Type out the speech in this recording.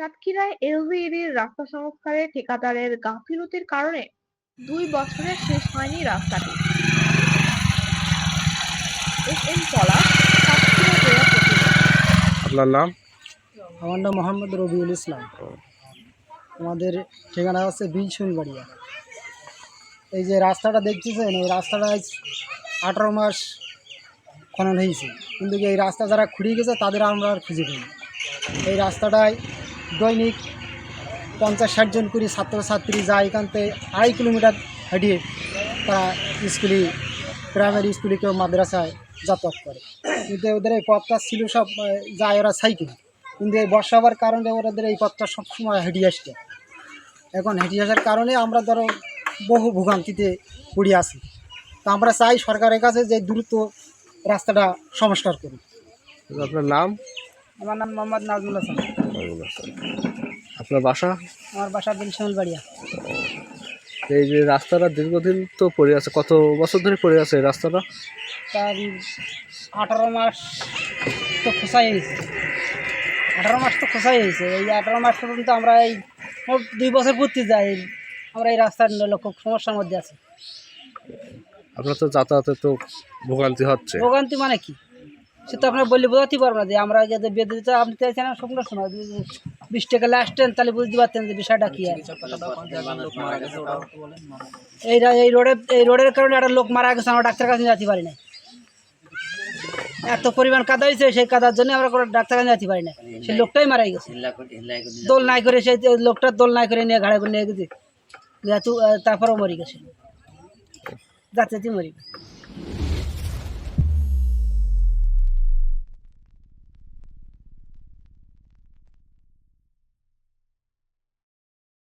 সাতক্ষীরায় এলজিইডির রাস্তা সংস্কারে ঠিকাদারের গাফিলতির কারণে দুই বছরে শেষ হয়নি রাস্তাটি। এস এম পলাশ সাতক্ষীরা জেলা আপনার নাম? আমার নাম মোহাম্মদ রবিউল ইসলাম। আমাদের ঠিকানা হচ্ছে বিলশুনবাড়িয়া এই যে রাস্তাটা দেখতেছেন এই রাস্তাটা আজ আঠারো মাস খনন হয়েছে। কিন্তু এই রাস্তা যারা খুঁড়িয়ে গেছে তাদের আমরা আর খুঁজে পাই এই রাস্তাটায় দৈনিক পঞ্চাশ ষাট জন করে ছাত্রছাত্রী যায় এখান থেকে আড়াই কিলোমিটার হাঁটিয়ে তারা স্কুলে প্রাইমারি স্কুলে কেউ মাদ্রাসায় যাতায়াত করে। কিন্তু ওদের এই পথটা ছিল সব যায় ওরা সাইকেল। কিন্তু এই বর্ষা হওয়ার কারণে ওদের এই পথটা সবসময় হেঁটে আসছে এখন হেঁটে আসার কারণে আমরা ধরো বহু ভোগান্তিতে পড়ে আসি তা আমরা চাই সরকারের কাছে যে দ্রুত রাস্তাটা সংস্কার করি আপনার নাম? আমার নাম মোহাম্মদ নাজমুল হাসান। নাজমুল হাসান। আপনার বাসা? আমার বাসা বিলশামল বাড়িয়া এই যে রাস্তাটা দীর্ঘদিন তো পড়ে আছে কত বছর ধরে পড়ে আছে এই রাস্তাটা? তার আঠারো মাস তো খোসাই হয়েছে। আঠারো মাস তো খোসাই হয়েছে। এই আঠারো মাস পর্যন্ত আমরা এই দুই বছর পূর্তি যাই আমরা এই রাস্তার খুব সমস্যার মধ্যে আছি। আপনার তো যাতায়াতে তো ভোগান্তি হচ্ছে। ভোগান্তি মানে কি? সে তো আপনার বললে বোঝাতে পারব না যে আমরা বেঁধে দিতে আপনি চাইছেন না শুকনো শোনা। বিশ টাকা লাস্টেন তাহলে বুঝতে পারতেন যে বিষয়টা কি এই এই রোডে এই রোডের কারণে একটা লোক মারা গেছে, আমরা ডাক্তার কাছে যেতে পারি না এত পরিমাণ কাদা হয়েছে, সেই কাদার জন্য আমরা কোনো ডাক্তার কাছে যেতে পারি না সেই লোকটাই মারা গেছে। দোল নাই করে সেই লোকটা দোল নাই করে নিয়ে ঘাড়ে করে নিয়ে গেছে। তারপরেও মরে গেছে। যাতে মরি গেছে।